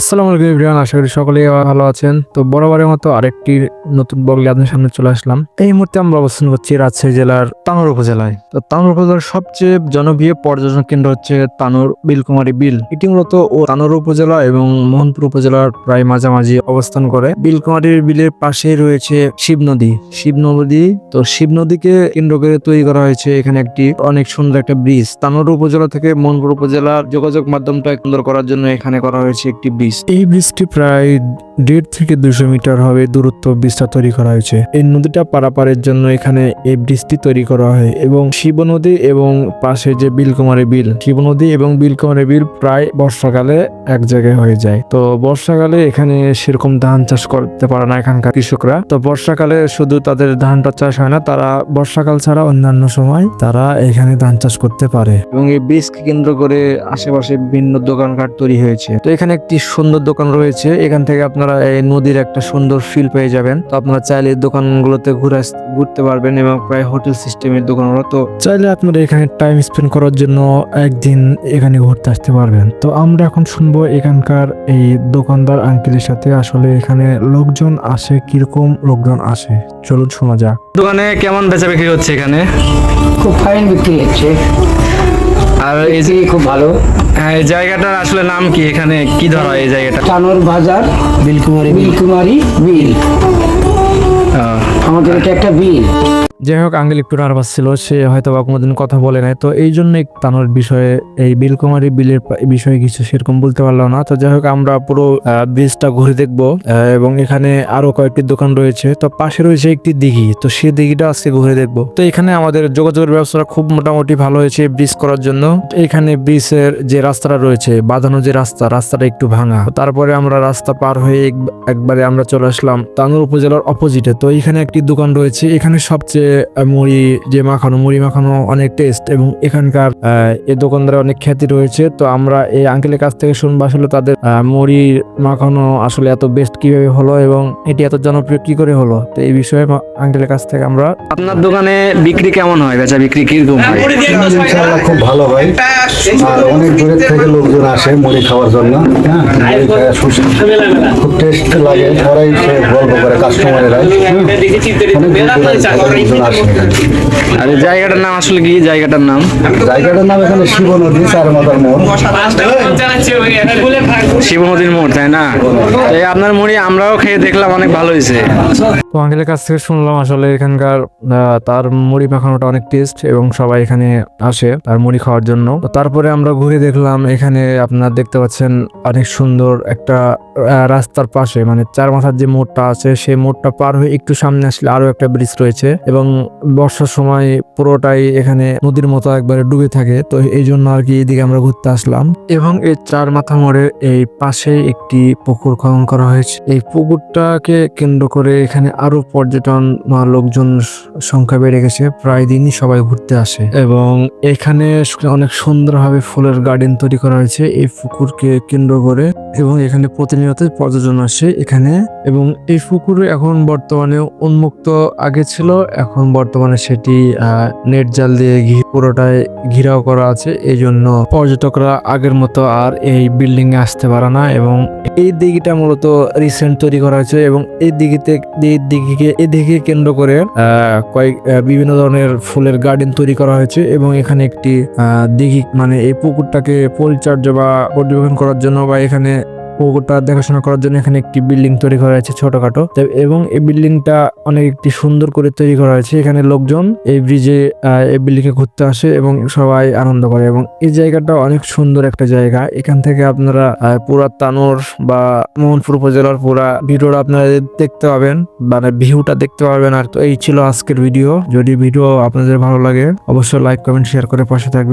আসসালামু আলাইকুম এভরিওয়ান, আশা করি সকলেই ভালো আছেন। তো বরাবরের মতো আরেকটি নতুন বগলে আপনার সামনে চলে আসলাম। এই মুহূর্তে আমরা অবস্থান করছি রাজশাহী জেলার তানোর উপজেলায়। তো তানোর উপজেলার সবচেয়ে জনপ্রিয় পর্যটন কেন্দ্র হচ্ছে তানোর বিলকুমারী বিল। এটি মূলত ও তানোর উপজেলা এবং মোহনপুর উপজেলার প্রায় মাঝামাঝি অবস্থান করে। বিলকুমারীর বিলের পাশেই রয়েছে শিব নদী। শিব নদী, তো শিব নদীকে কেন্দ্র করে তৈরি করা হয়েছে এখানে একটি অনেক সুন্দর একটা ব্রিজ। তানোর উপজেলা থেকে মোহনপুর উপজেলার যোগাযোগ মাধ্যমটা সুন্দর করার জন্য এখানে করা হয়েছে একটি ব্রিজ। এই ব্রিজটি প্রায় দেড় থেকে দুশো মিটার হবে দূরত্ব ব্রিজটা তৈরি করা হয়েছে। এই নদীটা পারাপারের জন্য এখানে এই ব্রিজটি তৈরি করা হয় এবং শিব নদী এবং পাশে যে বিলকুমারী বিল, শিব নদী এবং বিলকুমারী বিল প্রায় বর্ষাকালে এক জায়গায় হয়ে যায়। তো বর্ষাকালে এখানে সেরকম ধান চাষ করতে পারে না এখানকার কৃষকরা। তো বর্ষাকালে শুধু তাদের ধানটা চাষ হয় না, তারা বর্ষাকাল ছাড়া অন্যান্য সময় তারা এখানে ধান চাষ করতে পারে। এবং এই ব্রিজকে কেন্দ্র করে আশেপাশে বিভিন্ন দোকানঘাট তৈরি হয়েছে। তো এখানে একটি সুন্দর দোকান রয়েছে, এখান থেকে আপনারা এই নদীর একটা সুন্দর ফিল পেয়ে যাবেন। তো আপনারা চাইলে দোকানগুলোতে ঘুরে ঘুরতে পারবেন এবং প্রায় হোটেল সিস্টেমের দোকানগুলো। তো চাইলে আপনারা এখানে টাইম স্পেন্ড করার জন্য একদিন এখানে ঘুরতে আসতে পারবেন। তো আমরা এখন শুনব এখানকার এই দোকানদার আঙ্কেলের সাথে, আসলে এখানে লোকজন আসে, কীরকম লোকজন আসে? চলুন শোনা যাক। দোকানে কেমন বেচা বিক্রি হচ্ছে এখানে? খুব ফাইন বিক্রি হচ্ছে। আর এই যে খুব ভালো। হ্যাঁ, এই জায়গাটার আসলে নাম কি? এখানে কি ধরা এই জায়গাটা? চানোর বাজার বিলকুমারি বিলকুমারি বিল। আমাদের এটা একটা বিল। যাই হোক আঙ্গেল একটু নার্ভাস ছিল, সে হয়তো বা কোনোদিন কথা বলে নাই। তো এই জন্যই তানোর বিষয়ে, এই বিলকুমারী বিলের বিষয়ে কিছু সেরকম বলতে পারলাম না। তো যাই হোক, আমরা পুরো ব্রিজটা ঘুরে দেখব এবং এখানে আরও কয়েকটি দোকান রয়েছে। তো পাশে রয়েছে একটি দিঘি, তো সে দিঘিটা আজকে ঘুরে দেখব। তো এখানে আমাদের যোগাযোগের ব্যবস্থাটা খুব মোটামুটি ভালো হয়েছে ব্রিজ করার জন্য। এখানে ব্রিজের যে রাস্তাটা রয়েছে, বাঁধানো যে রাস্তা, রাস্তাটা একটু ভাঙা। তারপরে আমরা রাস্তা পার হয়ে একবারে আমরা চলে আসলাম তানোর উপজেলার অপোজিটে তো এখানে একটি দোকান রয়েছে। এখানে সবচেয়ে মুড়ি যে মাখানো মুড়ি মাখানো অনেক টেস্ট এবং এখানকার আহ, এই দোকানদারের অনেক খ্যাতি রয়েছে। তো আমরা এই আঙ্কেলের কাছ থেকে শুনব আসলে তাদের মুড়ি মাখানো আসলে এত বেস্ট কীভাবে হলো এবং এটি এত জনপ্রিয় কি করে হলো। তো এই বিষয়ে আঙ্কেলের কাছ থেকে আমরা আপনার দোকানে বিক্রি কেমন হয় বেচা বিক্রি? কীরকম হয়? ইনশাআল্লাহ খুব ভালো হয়। আর অনেক দূরের থেকে লোকজন আসে মুড়ি খাওয়ার জন্য। হ্যাঁ খুব টেস্ট লাগে। ওরাই সে গল্প করে কাস্টমারেরা অনেক আর জায়গাটার নাম আসলে কি? জায়গাটার নাম? জায়গাটার নাম এখানে শিব নদী চার মাথার মোড়। শিব নদীর মোড় তাই না? এই আপনার মুড়ি আমরাও খেয়ে দেখলাম অনেক ভালো হয়েছে। তো আঙ্কেলের কাছ থেকে শুনলাম আসলে এখানকার তার মুড়ি মাখানোটা অনেক টেস্ট এবং সবাই এখানে আসে তার মুড়ি খাওয়ার জন্য। তারপরে আমরা ঘুরে দেখলাম এখানে আপনারা দেখতে পাচ্ছেন অনেক সুন্দর একটা রাস্তার পাশে মানে চার মাথার যে মোড়টা আছে সেই মোড়টা পার হয়ে একটু সামনে আসলে আরও একটা ব্রিজ রয়েছে এবং বর্ষার সময় পুরোটাই এখানে নদীর মতো একবারে ডুবে থাকে। তো এই জন্য আর কি এদিকে আমরা ঘুরতে আসলাম। এবং এই চার মাথা মোড়ে এই পাশে একটি পুকুর খনন করা হয়েছে। এই পুকুরটাকে কেন্দ্র করে এখানে আরও পর্যটন লোকজন সংখ্যা বেড়ে গেছে, প্রায় দিনই সবাই ঘুরতে আসে। এবং এখানে অনেক সুন্দরভাবে ফুলের গার্ডেন তৈরি করা হয়েছে এই পুকুরকে কেন্দ্র করে। এবং এখানে প্রতিনিয়ত পর্যটন আসে এখানে। এবং এই পুকুরে এখন বর্তমানে উন্মুক্ত আগে ছিল, এখন বর্তমানে সেটি নেট জাল দিয়ে পুরোটাই ঘিরাও করা আছে। এই জন্য পর্যটকরা আগের মতো আর এই বিল্ডিং এ আসতে পারে না। এবং এই দিঘিটা মূলত রিসেন্ট তৈরি করা হয়েছে এবং এই দিঘিতে এই এদিকে কেন্দ্র করে কয়েক বিভিন্ন ধরনের ফুলের গার্ডেন তৈরি করা হয়েছে এবং এখানে একটি দিঘি মানে এই পুকুরটাকে পরিচর্যা বা পর্যবেক্ষণ করার জন্য বা এখানে পুকুরটা দেখাশোনা করার জন্য এখানে একটি বিল্ডিং তৈরি করা হয়েছে ছোটখাটো। এবং এই বিল্ডিংটা অনেক একটি সুন্দর করে তৈরি করা হয়েছে। এখানে লোকজন এই ব্রিজে এই বিল্ডিং এ ঘুরতে আসে এবং সবাই আনন্দ করে এবং এই জায়গাটা অনেক সুন্দর একটা জায়গা। এখান থেকে আপনারা পুরা তানোর বা মোহনপুর উপজেলার পুরা ভিডিওটা আপনারা দেখতে পাবেন মানে ভিউটা দেখতে পারবেন। আর তো এই ছিল আজকের ভিডিও। যদি ভিডিও আপনাদের ভালো লাগে, অবশ্যই লাইক কমেন্ট শেয়ার করে পাশে থাকবেন।